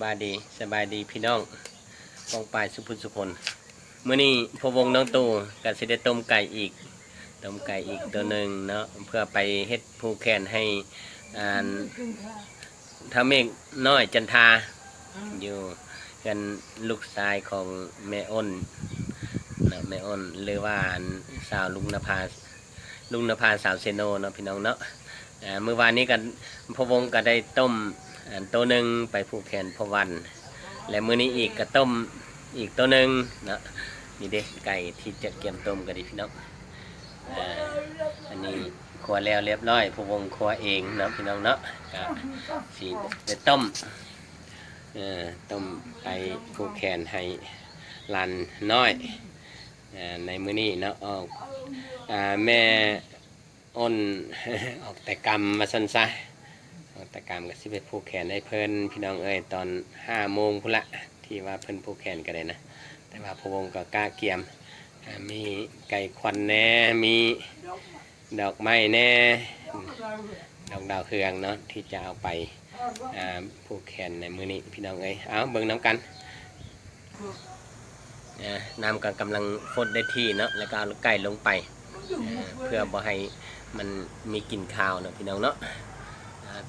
บายดีสบายดีพี่น้องกองปลายสุพุนสุพลเมื้อนี้พอวงน้องตู่ก็สิได้ต้มไก่อีก ต้มไก่อีกตัวหนึ่งเนาะเพื่อไปเฮ็ดผูกแขนให้อ่านท้าเมฆน้อยจันทาอยู่กันลูกชายของแม่อ้นนะแม่อ้นหรือว่าสาวลุงนภาลุงนภาสาวเซโนเนาะพี่น้องเนาะเมื่อวานนี้กันพอวงก็ได้ต้ม ตัวหนึ่งไปผูกแขนพวัน และมื้อนี้อีกก็ต้มอีกตัวหนึ่งเนาะนี่เด้ไก่ที่จะเกี่ยมต้มกันดีพี่น้องอันนี้ครัวแล้วเรียบร้อย ผู้วงครัวเองเนาะพี่น้องเนาะก็สีได้ต้มเอ่อต้มไปผูกแขนให้ลานน้อยในมื้อนี้เนาะออกแม่อ้นออกแต่กรรมมาสั้นซะออกแต่กรรมก็สิไปผูกแขนให้เพิ่นพี่น้องเอ้ยตอนห้าโมงพุ่นละที่ว่าเพิ่นผูกแขนกันเลยนะ แต่ว่าผู้วงก็กล้าเกียม มีไก่ควันแน่มีดอกไม้แน่ดอกดาวเฮืองเนาะที่จะเอาไปผูกแขนในมือนี้พี่น้องเอ้ยเอาเบิ่งน้ำกันน้ำก็กำลังฟดได้ที่เนาะแล้วก็เอาไก่ลงไปอ่าเพื่อบ่ให้มันมีกลิ่นคาวเนาะพี่น้องเนาะ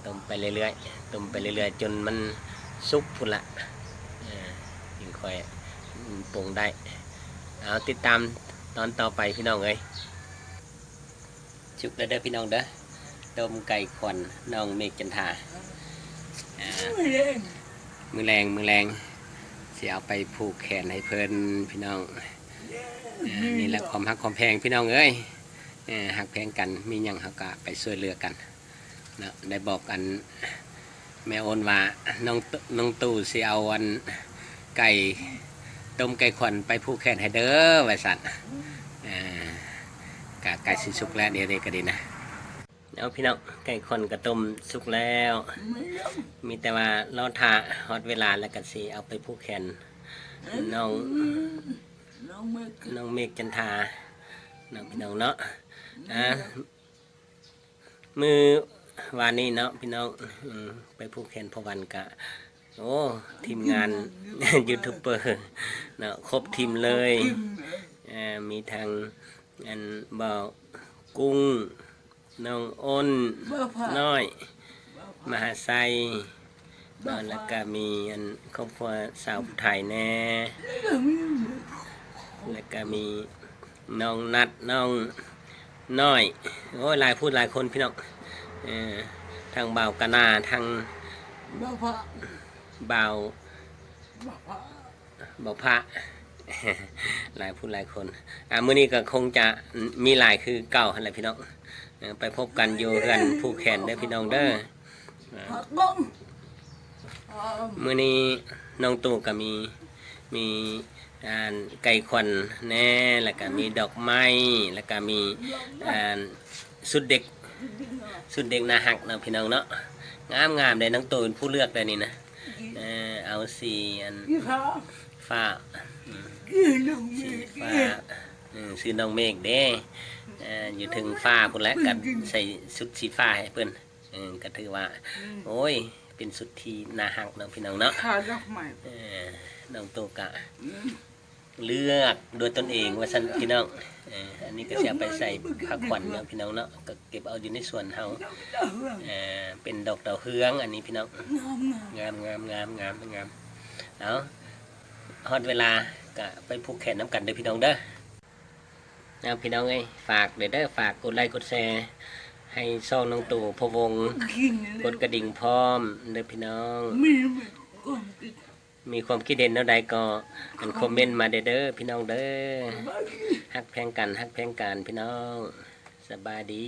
ต้มไปเรื่อยๆต้มไปเรื่อยๆ จนมันสุกพุ่นละอ่งค่อยปรุงได้เอาติดตามตอนต่อไปพี่น้องเอ้ยชุบเด้อเด้อพี่น้องเด้อต้มไก่ขวัญน้องเมฆจันทามือแรงมือแรงเสิเอาไปผูกแขนให้เพลินพี่น้องนี่แหละความหักความแพงพี่น้องเอ้ยหักแพงกันมีหยังหักกะไปช่วยเหลือกัน นาะได้บอกกันแม่โอนว่าน้องน้องตู่สิเอาวันไก่ต้มไก่ขวัญไปผูกแขนให้เด้อไว้สันอ่ากะไก่สิสุกแล้วเดี๋ยวนี้ก็ดีนะเอาพี่น้องไก่ขวัญก็ต้มสุกแล้ว มีแต่ว่าเราทาฮอตเวลาแล้วก็สิเอาไปผูกแขนน้องน้องเมฆจันทาน้องพี่น้องเนาะอ่ามือ วานนี้เนาะพี่น้องอืมไปผูกแขนพอวันกะ โอ้ ทีมงานยูทูบเบอร์เนาะครบทีมเลยอ่ามีทางอันบ่าวกุ้งน้องอ้นน้อย มหาไซเนาะแล้วก็มีอันครอบครัวสาวผู้ไทยแน่ แล้วก็มีน้องนัดน้องน้อย โอ้ยหลายพูดหลายคนพี่น้องเออ ทางบ่าวกะนาทางบ่าวบ่าวพระหลายผู้หลายคนอ่ามื้อนี้ก็คงจะมีหลายคือเก่าหั่นแหละพี่น้องไปพบกันอยู่กันผู้แขนเด้อพี่น้องเด้อมื้อนี้น้องตู่ก็มีมีอ่าไก่ขวัญแน่แล้วก็มีดอกไม้แล้วก็มีอ่าสุดเด็ก สุดเด็กน่าฮักเนาะพี่น้องเนาะงามงามๆเลยน้องตู่เป็นผู้เลือกเลยนี่นะเอ่อเอาสีอันฟ้าสีฟ้าอืมซื้อน้องเมฆเด้เอ่ออยู่ถึงฟ้าพุ่นแหล้วกันใส่ชุดสีฟ้าให้เพิ่นเออก็ถือว่า โอ้ย เป็นสุดที่น่าฮักเนาะพี่น้องเนาะขาดอกไม้เออน้องโตกะ เลือกโดยตนเองว่าซั่นพี่น้องอันนี้ก็สิเอาไปใส่ผักขวัญเนาะพี่น้องเนาะก็เก็บเอาอยู่ในส่วนเฮาเออเป็นดอกดาวเฮือง อันนี้พี่น้องงามงามงามงามงามเอาฮอดเวลากะไปผูกแขนน้ำกันเด้อพี่น้องเด้อเอาพี่น้องเอ้ฝากเด้อเด้อฝากกดไลค์กดแชร์ให้ช่องน้องตู่พวงกินกดกระดิ่งพร้อมเด้อพี่น้อง มีความคิดเห็นเท่าใดก็อันคอมเมนต์มาเด้อเด้อพี่น้องเด้อฮักแพงกันฮักแพงกันพี่น้องสบายดี